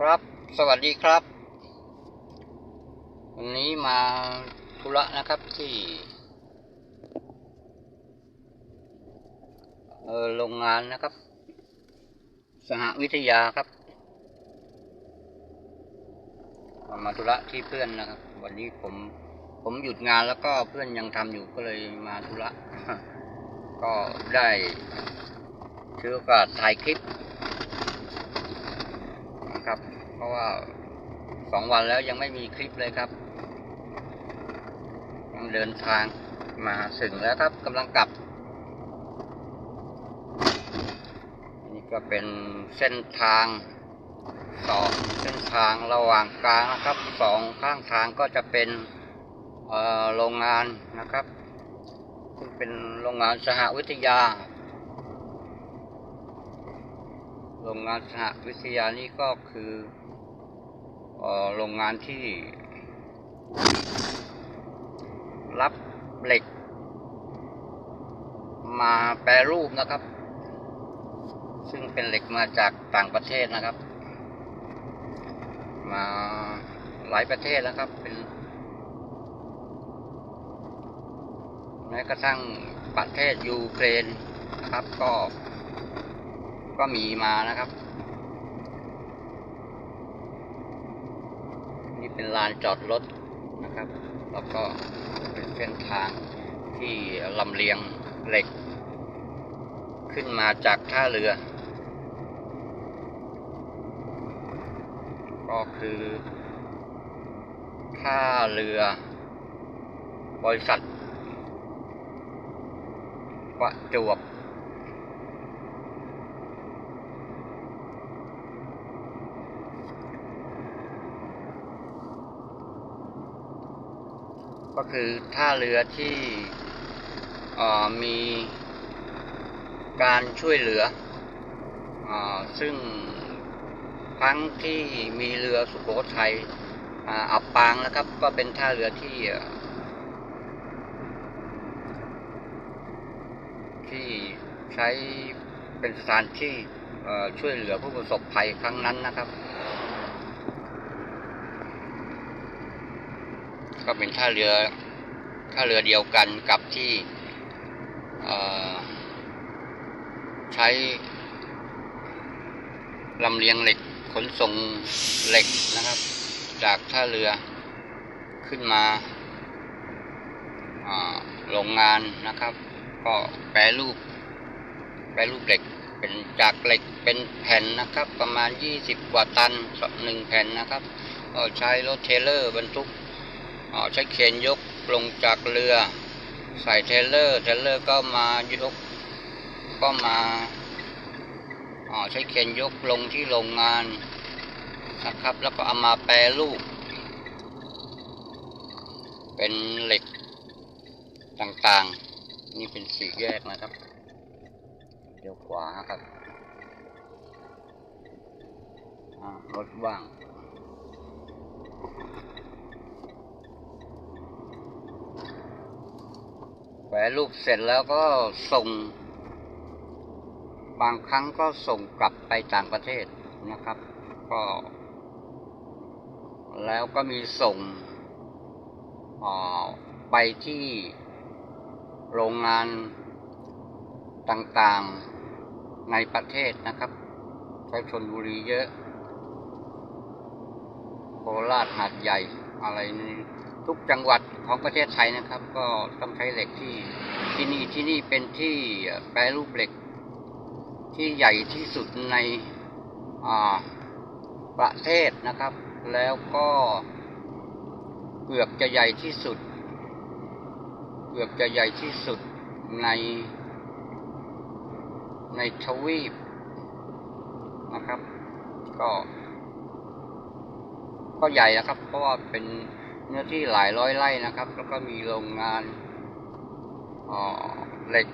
ครับ สวัสดีครับ วันนี้มาธุระนะครับที่เออโรงงานนะครับ สหวิทยาครับ มาธุระที่เพื่อนนะครับ วันนี้ผมผมหยุดงานแล้วก็เพื่อนยังทำอยู่ก็เลยมาธุระ ก็ได้ถือโอกาสถ่ายคลิป เพราะว่าสองวันแล้วยังไม่มีคลิปเลยครับเดินทางมาถึงแล้วครับกำลังกลับ นี่ก็เป็นเส้นทางสองเส้นทางระหว่างกลางนะครับสองข้างทางก็จะเป็นโรงงานนะครับซึ่งเป็นโรงงานสหวิทยา โรงงานสหวิทยานี่ก็คือ โรงงานที่ รับเหล็ก มาแปรรูปนะครับ ซึ่งเป็นเหล็กมาจากต่างประเทศนะครับ มาหลายประเทศแล้วครับ เป็นแม้กระทั่งประเทศยูเครนนะครับ ก็ก็มีมานะครับ เป็นลานจอดรถนะครับ แล้วก็เป็นเส้นทางที่ลำเลียงเหล็ก ขึ้นมาจากท่าเรือ ก็คือท่าเรือบริษัทประจวบ ก็คือท่าเรือที่มีการช่วยเหลืออซึ่งครั้งที่มีเรือสุโขทัยอ,อับปางนะครับ ก็เป็นท่าเรือที่ที่ใช้เป็นสถานที่ช่วยเหลือผู้ประสบภัยครั้งนั้นนะครับ ก็เป็นท่าเรือท่าเรือเดียวกันกับที่ใช้ลำเลียงเหล็กขนส่งเหล็กนะครับ จากท่าเรือขึ้นมาโรงงานนะครับ ก็แปรรูป แปรรูปเหล็กเป็นจากเหล็กเป็นแผ่นนะครับ ประมาณ 20 กว่าตันหนึ่งแผ่นนะครับ ก็ใช้รถเทรลเลอร์บรรทุก อ๋อใช้เข็นยกลงจากเรือ ใส่เทรลเลอร์ เทรลเลอร์ก็มายก ก็มาอ๋อใช้เข็นยกลงที่โรงงานนะครับ แล้วก็เอามาแปรรูป เป็นเหล็กต่างๆ นี่เป็นสี่แยกนะครับ เดี๋ยวขวาครับรถว่าง แปรรูปเสร็จแล้วก็ส่ง บางครั้งก็ส่งกลับไปต่างประเทศนะครับ ก็ แล้วก็มีส่งอ่อไปที่โรงงานต่างๆในประเทศนะครับใช้ชนบุรีเยอะโคราชหาดใหญ่อะไรนี่ ทุกจังหวัดของประเทศไทยนะครับ ก็ต้องใช้เหล็กที่ที่นี่ที่นี่เป็นที่แปรรูปเหล็ก ที่ใหญ่ที่สุดในอาประเทศนะครับ แล้วก็เกือบจะใหญ่ที่สุด เกือบจะใหญ่ที่สุดในในทวีปนะครับ ก็ ก็ใหญ่นะครับ เพราะว่าเป็น เนื้อที่หลายร้อยไร่นะครับ แล้วก็มีโรงงานเหล็ก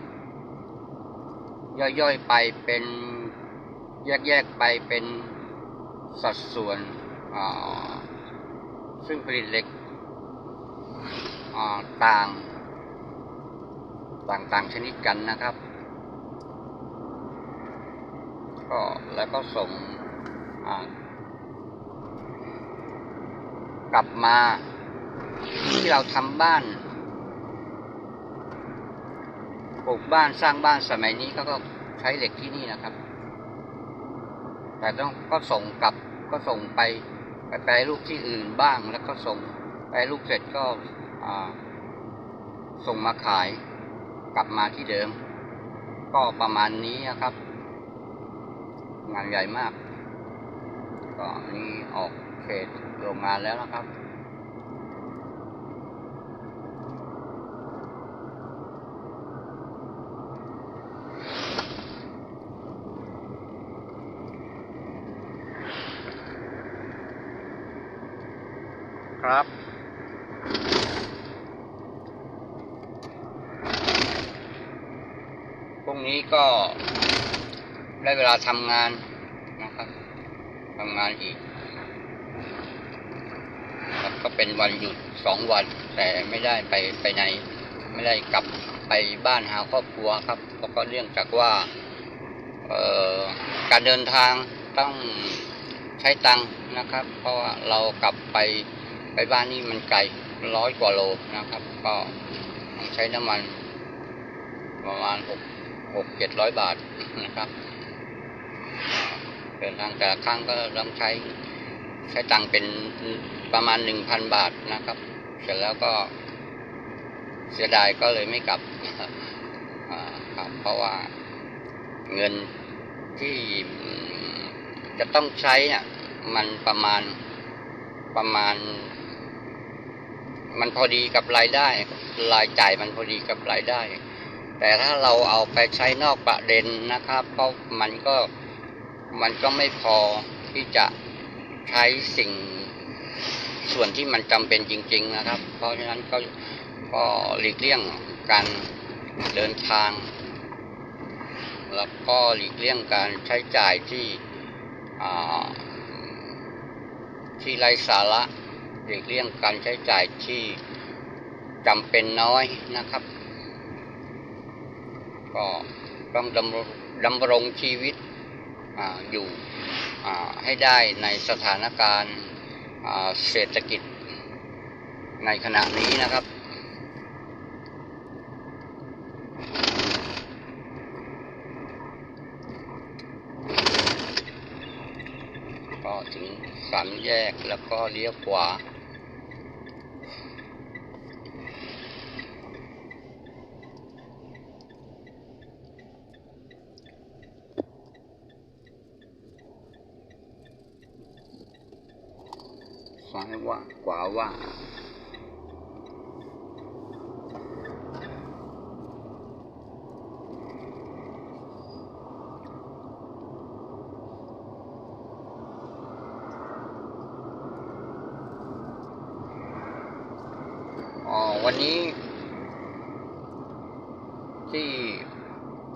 ย่อยๆไปเป็นแยกๆไปเป็นสัดส่วน ซึ่งผลิตเหล็กต่างต่างๆชนิดกันนะครับ ก็แล้วก็ส่งกลับมา ที่เราทำบ้านปลูกบ้านสร้างบ้านสมัยนี้เขาก็ใช้เหล็กที่นี่นะครับ แต่ต้องก็ส่งกลับก็ส่งไปไปแปรรูปที่อื่นบ้างแล้วก็ส่งแปรรูปเสร็จก็ส่งมาขายกลับมาที่เดิม ก็ประมาณนี้นะครับ งานใหญ่มาก ก็นี่ออกเขตโรงงานแล้วนะครับ ครับ พรุ่งนี้ก็ได้เวลาทำงานนะครับทำงานอีกครับก็เป็นวันหยุดสองวัน แต่ไม่ได้ไปไปไหน ไม่ได้กลับไปบ้านหาครอบครัวครับเพราะก็เรื่องจากว่าการเดินทางต้องใช้ตังค์นะครับ เพราะว่าเรากลับไป ไปบ้านนี่มันไกลร้อยกว่าโลนะครับ ก็ใช้น้ำมันประมาณหกหกเจ็ดร้อยบาทนะครับเดินทางแต่ละครั้งก็ต้องใช้ใช้ตังเป็นประมาณหนึ่งพันบาทนะครับ เสร็จแล้วก็เสียดายก็เลยไม่กลับนะครับครับ เพราะว่าเงินที่จะต้องใช้เนี่ยมันประมาณประมาณ มันพอดีกับรายได้ รายจ่ายมันพอดีกับรายได้ แต่ถ้าเราเอาไปใช้นอกประเด็นนะครับ เพราะมันก็มันก็ไม่พอที่จะใช้สิ่งส่วนที่มันจำเป็นจริง ๆนะครับ เพราะฉะนั้นก็ก็หลีกเลี่ยงการเดินทาง แล้วก็หลีกเลี่ยงการใช้จ่ายที่อ่าที่ไร้สาระ ลีกเลี่ยงการใช้จ่ายที่จำเป็นน้อยนะครับ ก็ต้องดำรงดำรงชีวิตออยู่อ่ให้ได้ในสถานการณ์เศรษฐกิจในขณะนี้นะครับ ก็ถึงสามแยกแล้วก็เลี้ยวขวา ซ้ายว่าขวาว่าอ๋อวันนี้ ที่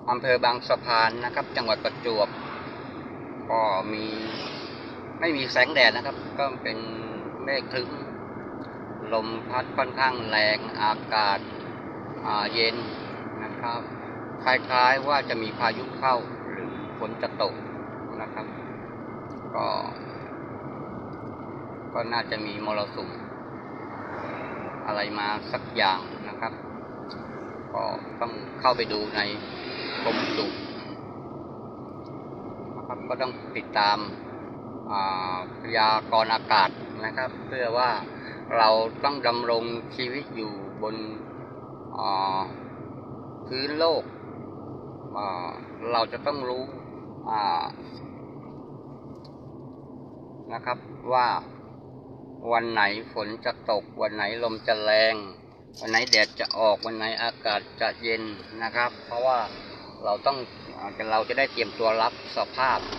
อำเภอบางสะพานนะครับ จังหวัดประจวบ ก็มีไม่มีแสงแดดนะครับ ก็เป็น เมฆครึ้มลมพัดค่อนข้างแรงอากาศาเย็นนะครับ คล้ายๆว่าจะมีพายุเข้าหรือฝนจะตกนะครับ ก็ ก็น่าจะมีมรสุมอะไรมาสักอย่างนะครับ ก็ต้องเข้าไปดูในกรมอุนะครับก็ต้องติดตามพยากรณ์อากาศ นะครับ เพื่อว่าเราต้องดำรงชีวิตอยู่บนพื้นโลก เราจะต้องรู้นะครับว่าวันไหนฝนจะตก วันไหนลมจะแรง วันไหนแดดจะออกวันไหนอากาศจะเย็นนะครับ เพราะว่าเราต้องเราจะได้เตรียมตัวรับสภาพ